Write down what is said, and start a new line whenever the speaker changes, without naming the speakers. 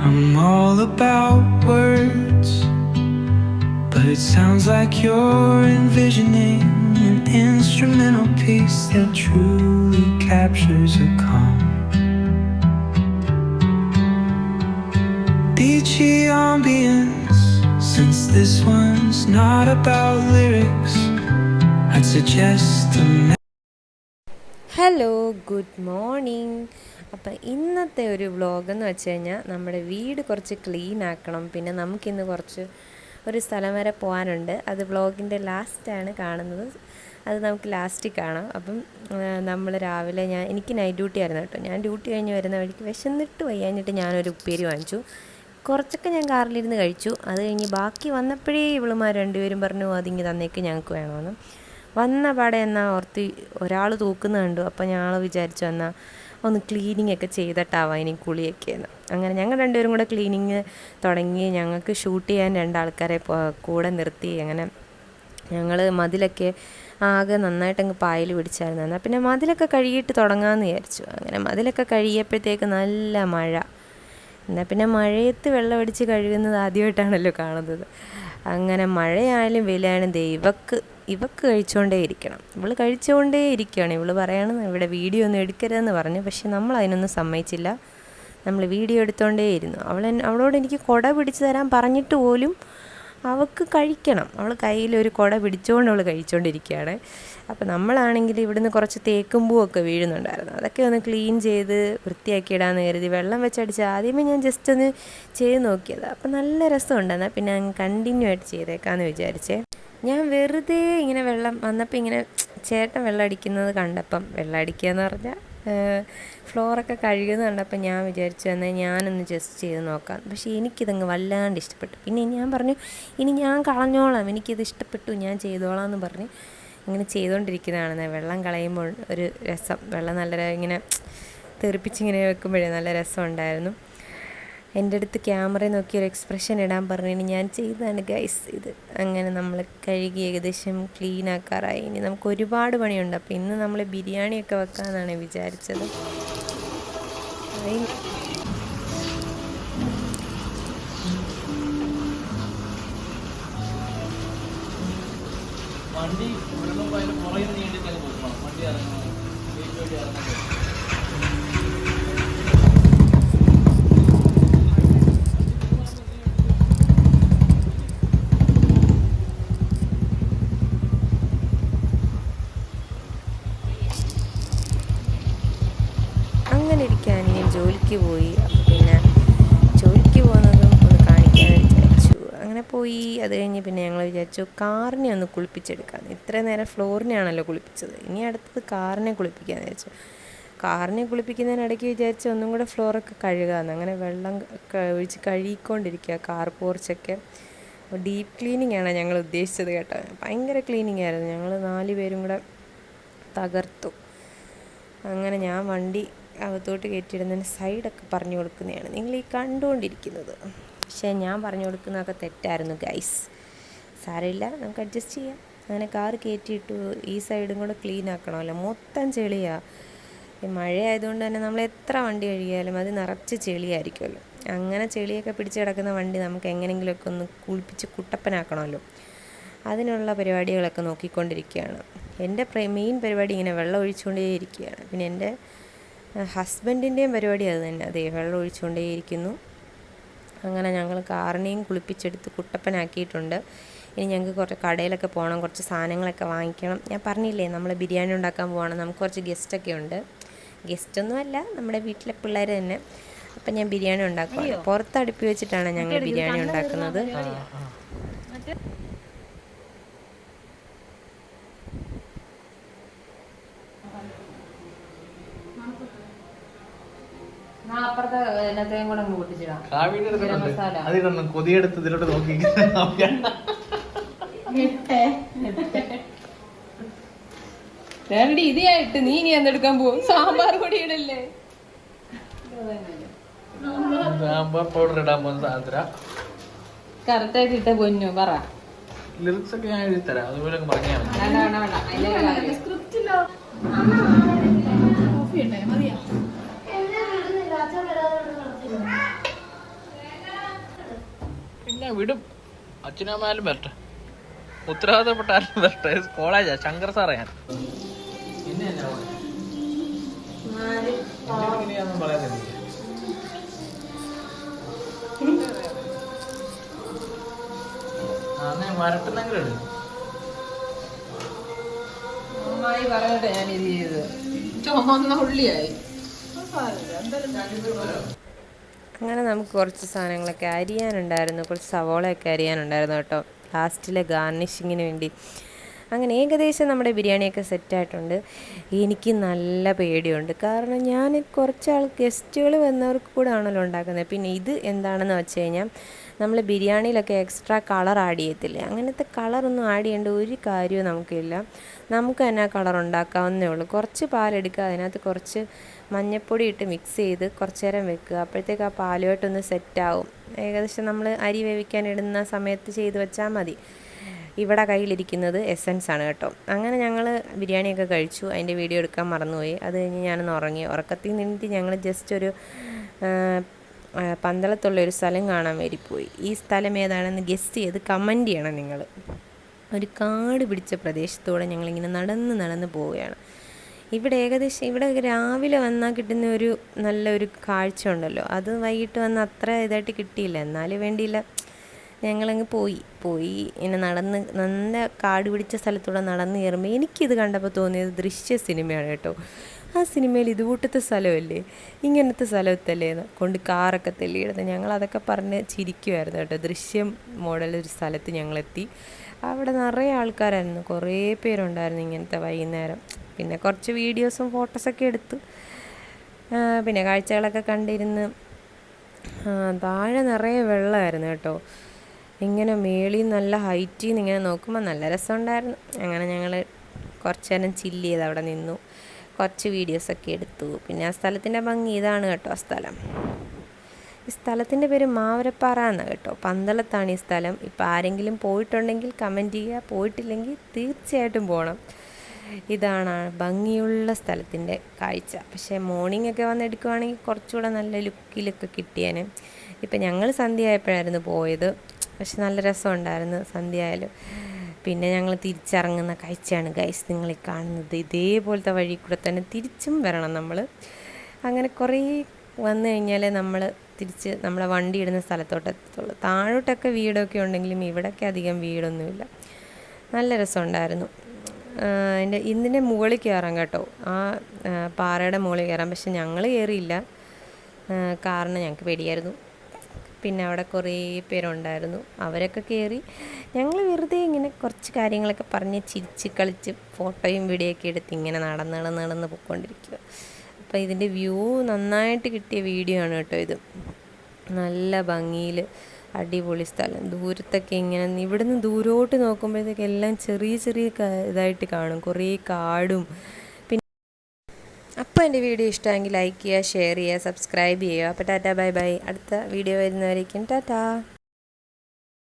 I'm all about words, but it sounds like you're envisioning an instrumental piece that truly captures a calm. Beachy ambience, since this one's not about lyrics, I'd suggest a
hello good morning appam ഇന്നത്തെ ഒരു vlog എന്ന് വെച്ച് കഴിഞ്ഞാൽ നമ്മുടെ വീട് കുറച്ച് clean ആക്കണം. പിന്നെ നമുക്കിന്ന് കുറച്ച് ഒരു സ്ഥലം വരെ പോകാനുണ്ട് അത് വ്ളോഗിന്റെ ലാസ്റ്റാണ് കാണുന്നത്. അത് നമുക്ക് ലാസ്റ്റിൽ കാണാം. അപ്പം നമ്മൾ രാവിലെ ഞാൻ എനിക്ക് നൈറ്റ് ഡ്യൂട്ടി ആയിരുന്നു കേട്ടോ. ഞാൻ ഡ്യൂട്ടി കഴിഞ്ഞ് വരുന്ന വഴിക്ക് വിശന്നിട്ട് വയ്യാഞ്ഞിട്ട് ഞാനൊരു ഉപ്പേരി വാങ്ങിച്ചു. കുറച്ചൊക്കെ ഞാൻ കാറിലിരുന്ന് കഴിച്ചു. അത് കഴിഞ്ഞ് ബാക്കി വന്നപ്പോഴേ ഇവളുമാർ രണ്ടുപേരും പറഞ്ഞു അതിങ്ങി തന്നേക്ക് ഞങ്ങൾക്ക് വേണമെന്ന് വന്ന പാടെ എന്നാൽ ഓർത്തി ഒരാൾ തൂക്കുന്ന കണ്ടു. അപ്പോൾ ഞങ്ങൾ വിചാരിച്ചു എന്നാൽ ഒന്ന് ക്ലീനിങ് ഒക്കെ ചെയ്തിട്ടാവാം ഇനി കുളിയൊക്കെ എന്ന് അങ്ങനെ ഞങ്ങൾ രണ്ടുപേരും കൂടെ ക്ലീനിങ് തുടങ്ങി. ഞങ്ങൾക്ക് ഷൂട്ട് ചെയ്യാൻ രണ്ടാൾക്കാരെ കൂടെ നിർത്തി. അങ്ങനെ ഞങ്ങൾ മതിലൊക്കെ ആകെ നന്നായിട്ടങ്ങ് പായൽ പിടിച്ചായിരുന്നു. എന്നാൽ പിന്നെ മതിലൊക്കെ കഴുകിയിട്ട് തുടങ്ങാമെന്ന് വിചാരിച്ചു. അങ്ങനെ മതിലൊക്കെ കഴുകിയപ്പോഴത്തേക്ക് നല്ല മഴ. എന്നാൽ പിന്നെ മഴയത്ത് വെള്ളം അടിച്ച് കഴുകുന്നത് ആദ്യമായിട്ടാണല്ലോ കാണുന്നത്. അങ്ങനെ മഴയായാലും വെയിലായാലും ദേ ഇവക്ക് ഇവക്ക് കഴിച്ചുകൊണ്ടേ ഇരിക്കണം. ഇവൾ കഴിച്ചുകൊണ്ടേ ഇരിക്കുകയാണ്. ഇവൾ പറയണം ഇവിടെ വീഡിയോ ഒന്നും എടുക്കരുതെന്ന് പറഞ്ഞു. പക്ഷെ നമ്മൾ അതിനൊന്നും സമ്മതിച്ചില്ല. നമ്മൾ വീഡിയോ എടുത്തോണ്ടേ ഇരുന്നു. അവൾ അവളോട് എനിക്ക് കുട പിടിച്ചു തരാൻ പറഞ്ഞിട്ട് പോലും അവൾക്ക് കഴിക്കണം. അവൾ കയ്യിൽ ഒരു കുട പിടിച്ചുകൊണ്ട് അവൾ കഴിച്ചുകൊണ്ടിരിക്കുകയാണ് അപ്പോൾ നമ്മളാണെങ്കിൽ ഇവിടുന്ന് കുറച്ച് തേക്കുമ്പൂവൊക്കെ വീഴുന്നുണ്ടായിരുന്നു. അതൊക്കെ ഒന്ന് ക്ലീൻ ചെയ്ത് വൃത്തിയാക്കി ഇടാമെന്ന് കരുതി വെള്ളം വെച്ചടിച്ച് ആദ്യമേ ഞാൻ ജസ്റ്റ് ഒന്ന് ചെയ്ത് നോക്കിയത്. അപ്പോൾ നല്ല രസമുണ്ടെന്നാൽ പിന്നെ അങ്ങ് കണ്ടിന്യൂ ആയിട്ട് ചെയ്തേക്കാന്ന് വിചാരിച്ചേ. ഞാൻ വെറുതെ ഇങ്ങനെ വെള്ളം വന്നപ്പോൾ ഇങ്ങനെ ചേട്ടൻ വെള്ളം അടിക്കുന്നത് കണ്ടപ്പം വെള്ളം അടിക്കുക എന്ന് പറഞ്ഞാൽ ഫ്ലോറൊക്കെ കഴുകുന്നത് കണ്ടപ്പോൾ ഞാൻ വിചാരിച്ചു എന്നാൽ ഞാനൊന്ന് ജസ്റ്റ് ചെയ്ത് നോക്കാം. പക്ഷേ എനിക്കിതങ്ങ് വല്ലാണ്ട് ഇഷ്ടപ്പെട്ടു. പിന്നെ ഞാൻ പറഞ്ഞു ഇനി ഞാൻ കളഞ്ഞോളാം. എനിക്കിത് ഇഷ്ടപ്പെട്ടു. ഞാൻ ചെയ്തോളാം എന്ന് പറഞ്ഞ് ഇങ്ങനെ ചെയ്തുകൊണ്ടിരിക്കുന്നതാണ് വെള്ളം കളയുമ്പോൾ ഒരു രസം. വെള്ളം നല്ല ഇങ്ങനെ തെറിപ്പിച്ചിങ്ങനെ വെക്കുമ്പോഴേ നല്ല രസമുണ്ടായിരുന്നു എന്റെ അടുത്ത് ക്യാമറ നോക്കി ഒരു എക്സ്പ്രഷൻ ഇടാൻ പറഞ്ഞു ഞാൻ ചെയ്തതാണ് ഗൈസ് ഇത്. അങ്ങനെ നമ്മൾ കഴുകി ഏകദേശം ക്ലീൻ ആക്കാറായി. ഇനി നമുക്ക് ഒരുപാട് പണിയുണ്ട്. അപ്പോൾ ഇന്ന് നമ്മൾ ബിരിയാണിയൊക്കെ വെക്കാമെന്നാണ് വിചാരിച്ചത്.
വണ്ടി ഇവിടുന്ന് വണ്ടി വേണ്ടി
പോയി അത് കഴിഞ്ഞ് പിന്നെ ഞങ്ങൾ വിചാരിച്ചു കാറിനെ ഒന്ന് കുളിപ്പിച്ചെടുക്കാം. ഇത്ര നേരം ഫ്ലോറിനെയാണല്ലോ കുളിപ്പിച്ചത്. ഇനി അടുത്തത് കാറിനെ കുളിപ്പിക്കാമെന്ന് വിചാരിച്ചു. കാറിനെ കുളിപ്പിക്കുന്നതിനിടയ്ക്ക് വിചാരിച്ച് ഒന്നും കൂടെ ഫ്ലോറൊക്കെ കഴുകാമെന്ന് അങ്ങനെ വെള്ളം ഒഴിച്ച് കഴുകിക്കൊണ്ടിരിക്കുക. കാർ പോർച്ചൊക്കെ. ഡീപ്പ് ക്ലീനിങ് ആണ് ഞങ്ങൾ ഉദ്ദേശിച്ചത് കേട്ടോ. ഭയങ്കര ക്ലീനിങ് ആയിരുന്നു ഞങ്ങൾ നാല് പേരും കൂടെ തകർത്തു. അങ്ങനെ ഞാൻ വണ്ടി അകത്തോട്ട് കയറ്റിയിടുന്നതിന് സൈഡൊക്കെ പറഞ്ഞു കൊടുക്കുന്നതാണ്. നിങ്ങൾ ഈ കണ്ടുകൊണ്ടിരിക്കുന്നത്. പക്ഷേ ഞാൻ പറഞ്ഞു കൊടുക്കുന്നതൊക്കെ തെറ്റായിരുന്നു ഗൈസ് സാരമില്ല നമുക്ക് അഡ്ജസ്റ്റ് ചെയ്യാം. അങ്ങനെ കാർ കയറ്റിയിട്ടു ഈ സൈഡും കൂടെ ക്ലീൻ ആക്കണമല്ലോ. മൊത്തം ചെളിയാണ് മഴയായതുകൊണ്ട് തന്നെ നമ്മൾ എത്ര വണ്ടി കഴിയാലും അത് നിറച്ച് ചെളിയായിരിക്കുമല്ലോ. അങ്ങനെ ചെളിയൊക്കെ പിടിച്ച് കിടക്കുന്ന വണ്ടി നമുക്ക് എങ്ങനെയെങ്കിലുമൊക്കെ ഒന്ന് കുളിപ്പിച്ച് കുട്ടപ്പനാക്കണമല്ലോ. അതിനുള്ള പരിപാടികളൊക്കെ നോക്കിക്കൊണ്ടിരിക്കുകയാണ്. എന്റെ മെയിൻ പരിപാടി ഇങ്ങനെ വെള്ളം ഒഴിച്ചുകൊണ്ടേയിരിക്കുകയാണ് പിന്നെ എന്റെ ഹസ്ബൻഡിന്റെയും പരിപാടി അത് തന്നെ. അതെ വെള്ളം ഒഴിച്ചുകൊണ്ടേയിരിക്കുന്നു അങ്ങനെ ഞങ്ങൾ കാറിനെയും കുളിപ്പിച്ചെടുത്ത് കുട്ടപ്പനാക്കിയിട്ടുണ്ട്. ഇനി ഞങ്ങൾക്ക് കുറച്ച് കടയിലൊക്കെ പോകണം കുറച്ച് സാധനങ്ങളൊക്കെ വാങ്ങിക്കണം. ഞാൻ പറഞ്ഞില്ലേ നമ്മൾ ബിരിയാണി ഉണ്ടാക്കാൻ പോകണം നമുക്ക് കുറച്ച് ഗസ്റ്റൊക്കെ ഉണ്ട്. ഗസ്റ്റൊന്നുമല്ല നമ്മുടെ വീട്ടിലെ പിള്ളേർ തന്നെ. അപ്പം ഞാൻ ബിരിയാണി ഉണ്ടാക്കുവാണ്. പുറത്ത് അടുപ്പി വെച്ചിട്ടാണ് ഞങ്ങൾ ബിരിയാണി ഉണ്ടാക്കുന്നത്.
അപ്പുറത്തെ എന്നത്തെയും കൂടെ അങ്ങ് പൊട്ടിച്ചിടാം
കൊതിയെടുത്ത് ഇതിലോട്ട് നോക്കി
ഇതായിട്ട് നീ ഇനി എന്തെടുക്കാൻ പോകും സാമ്പാർ പൊടി ഇടല്ലേ
സാമ്പാർ പൗഡർ ഇടാൻ പോകുന്ന സാധന
കറക്റ്റായിട്ട് ഇട്ട പൊന്നു പറ
ലിറിക്സ് ഒക്കെ ഞാൻ എഴുതി തരാം അതുപോലെ പറഞ്ഞാൽ മതി
വേണ്ട
പിന്നെ വിടും. അച്ഛനമ്മയാലും വരട്ടെ. ഉത്തരവാദിത്തപ്പെട്ടാലും വരട്ടെ. കോളേജാ. ശങ്കർ സാറേ ഞാൻ. വരട്ടെന്നെങ്കിലും
നന്നായി ഞാൻ ഇത് ചെയ്ത്. ചുമന്ന ഉള്ളിയായി.
അങ്ങനെ നമുക്ക് കുറച്ച് സാധനങ്ങളൊക്കെ അരിയാനുണ്ടായിരുന്നു. കുറച്ച് സവോളയൊക്കെ അരിയാനുണ്ടായിരുന്നു കേട്ടോ. ലാസ്റ്റിലെ ഗാർണിഷിങ്ങിന് വേണ്ടി. അങ്ങനെ ഏകദേശം നമ്മുടെ ബിരിയാണിയൊക്കെ സെറ്റായിട്ടുണ്ട്. എനിക്ക് നല്ല പേടിയുണ്ട്. കാരണം ഞാൻ കുറച്ചാൾ ഗസ്റ്റുകൾ വന്നവർക്ക് കൂടെ ആണല്ലോ ഉണ്ടാക്കുന്നത്. പിന്നെ ഇത് എന്താണെന്ന് വെച്ച് കഴിഞ്ഞാൽ നമ്മൾ ബിരിയാണിയിലൊക്കെ എക്സ്ട്രാ കളർ ആഡ് ചെയ്യത്തില്ലേ? അങ്ങനത്തെ കളറൊന്നും ആഡ് ചെയ്യേണ്ട ഒരു കാര്യവും നമുക്കില്ല. നമുക്ക് തന്നെ കളർ ഉണ്ടാക്കാവുന്നേ ഉള്ളൂ. കുറച്ച് പാലെടുക്കുക അതിനകത്ത് കുറച്ച് മഞ്ഞൾപ്പൊടി ഇട്ട് മിക്സ് ചെയ്ത് കുറച്ച് നേരം വെക്കുക. അപ്പോഴത്തേക്ക് ആ പാലുമായിട്ടൊന്ന് സെറ്റാവും. ഏകദേശം നമ്മൾ അരി വേവിക്കാൻ ഇടുന്ന സമയത്ത് ചെയ്ത് വെച്ചാൽ മതി. ഇവിടെ കയ്യിലിരിക്കുന്നത് എസൻസ് ആണ് കേട്ടോ. അങ്ങനെ ഞങ്ങൾ ബിരിയാണിയൊക്കെ കഴിച്ചു. അതിന്റെ വീഡിയോ എടുക്കാൻ മറന്നുപോയി. അത് കഴിഞ്ഞ് ഞാനൊന്ന് ഉറങ്ങി. ഉറക്കത്തിൽ നിന്നിട്ട് ഞങ്ങൾ ജസ്റ്റ് ഒരു പന്തളത്തുള്ള ഒരു സ്ഥലം കാണാൻ വേണ്ടി പോയി. ഈ സ്ഥലം ഏതാണെന്ന് ഗസ്റ്റ് ചെയ്ത് കമന്റ് ചെയ്യണം നിങ്ങൾ ഒരു കാട് പിടിച്ച പ്രദേശത്തൂടെ ഞങ്ങളിങ്ങനെ നടന്ന് നടന്ന് പോവുകയാണ്. ഇവിടെ ഏകദേശം ഇവിടെ രാവിലെ വന്നാൽ കിട്ടുന്ന ഒരു നല്ലൊരു കാഴ്ച ഉണ്ടല്ലോ അത് വൈകിട്ട് വന്ന് അത്ര ഇതായിട്ട് കിട്ടിയില്ല. എന്നാലും വേണ്ടിയില്ല. ഞങ്ങളങ്ങ് പോയി. പോയി ഇങ്ങനെ നടന്ന് നല്ല കാട് പിടിച്ച സ്ഥലത്തൂടെ നടന്ന് കയറുമ്പോൾ എനിക്കിത് കണ്ടപ്പോൾ തോന്നിയത് ദൃശ്യ സിനിമയാണ് കേട്ടോ. ആ സിനിമയിൽ ഇതുകൂട്ടത്തെ സ്ഥലമല്ലേ? ഇങ്ങനത്തെ സ്ഥലത്തല്ലേ കൊണ്ട് കാറൊക്കെ തെല്ലിയിടുന്നത് ഞങ്ങൾ അതൊക്കെ പറഞ്ഞ് ചിരിക്കുമായിരുന്നു കേട്ടോ. ദൃശ്യം മോഡൽ ഒരു സ്ഥലത്ത് ഞങ്ങളെത്തി. അവിടെ നിറയെ ആൾക്കാരായിരുന്നു. കുറേ പേരുണ്ടായിരുന്നു ഇങ്ങനത്തെ വൈകുന്നേരം. പിന്നെ കുറച്ച് വീഡിയോസും ഫോട്ടോസൊക്കെ എടുത്ത് പിന്നെ കാഴ്ചകളൊക്കെ കണ്ടിരുന്ന് താഴെ നിറയെ വെള്ളമായിരുന്നു കേട്ടോ. ഇങ്ങനെ മേളിൽ നല്ല ഹൈറ്റിൽ നിന്ന് ഇങ്ങനെ നോക്കുമ്പോൾ നല്ല രസമുണ്ടായിരുന്നു. അങ്ങനെ ഞങ്ങൾ കുറച്ച് നേരം ചില്ല് ചെയ്ത് അവിടെ നിന്നു. കുറച്ച് വീഡിയോസൊക്കെ എടുത്തു. പിന്നെ ആ സ്ഥലത്തിന്റെ ഭംഗി ഇതാണ് കേട്ടോ ആ സ്ഥലം. ഈ സ്ഥലത്തിന്റെ പേര് മാവരപ്പാറ എന്നാണ് കേട്ടോ. പന്തളത്താണ് ഈ സ്ഥലം. ഇപ്പോൾ ആരെങ്കിലും പോയിട്ടുണ്ടെങ്കിൽ കമന്റ് ചെയ്യുക. പോയിട്ടില്ലെങ്കിൽ തീർച്ചയായിട്ടും പോകണം ഇതാണ് ഭംഗിയുള്ള സ്ഥലത്തിന്റെ കാഴ്ച. പക്ഷേ മോർണിംഗ് ഒക്കെ വന്ന് എടുക്കുവാണെങ്കിൽ കുറച്ചുകൂടെ നല്ല ലുക്കിലൊക്കെ കിട്ടിയേനെ. ഇപ്പം ഞങ്ങൾ സന്ധ്യ ആയപ്പോഴായിരുന്നു പോയത്. പക്ഷെ നല്ല രസമുണ്ടായിരുന്നു സന്ധ്യ ആയാലും. പിന്നെ ഞങ്ങൾ തിരിച്ചിറങ്ങുന്ന കാഴ്ചയാണ് ഗൈസ് നിങ്ങൾ ഈ കാണുന്നത്. ഇതേപോലത്തെ വഴി കൂടെ തന്നെ തിരിച്ചും വരണം നമ്മൾ. അങ്ങനെ കുറേ വന്നു കഴിഞ്ഞാൽ നമ്മൾ തിരിച്ച് നമ്മളെ വണ്ടി ഇടുന്ന സ്ഥലത്തോട്ട് എത്തത്തുള്ളൂ. താഴോട്ടൊക്കെ വീടൊക്കെ ഉണ്ടെങ്കിലും ഇവിടൊക്കെ അധികം വീടൊന്നുമില്ല. നല്ല രസമുണ്ടായിരുന്നു. എന്റെ ഇതിന്റെ മുകളിൽ കയറാം കേട്ടോ. ആ പാറയുടെ മുകളിൽ കയറാം. പക്ഷെ ഞങ്ങൾ കയറിയില്ല. കാരണം ഞങ്ങൾക്ക് പേടിയായിരുന്നു. പിന്നെ അവിടെ കുറേ പേരുണ്ടായിരുന്നു. അവരൊക്കെ കയറി ഞങ്ങൾ വെറുതെ ഇങ്ങനെ കുറച്ച് കാര്യങ്ങളൊക്കെ പറഞ്ഞ് ചിരിച്ച് കളിച്ച് ഫോട്ടോയും വീഡിയോ ഒക്കെ എടുത്ത് ഇങ്ങനെ നടന്ന് നടന്ന് പോയിക്കൊണ്ടിരിക്കുക അപ്പോൾ ഇതിന്റെ വ്യൂ നന്നായിട്ട് കിട്ടിയ വീഡിയോ ആണ് കേട്ടോ ഇത്. നല്ല ഭംഗിയിൽ അടിപൊളി സ്ഥലം. ദൂരത്തൊക്കെ ഇങ്ങനെ ഇവിടുന്ന് ദൂരോട്ട് നോക്കുമ്പോഴത്തേക്ക് എല്ലാം ചെറിയ ചെറിയ ഇതായിട്ട് കാണും. കുറേ കാടും. പിന്നെ അപ്പോൾ എന്റെ വീഡിയോ ഇഷ്ടമെങ്കിൽ ലൈക്ക് ചെയ്യുക ഷെയർ ചെയ്യുക സബ്സ്ക്രൈബ് ചെയ്യുക. അപ്പോൾ ടാറ്റാ ബൈ ബൈ അടുത്ത വീഡിയോ വരുന്നവരേക്കും ടാറ്റാ.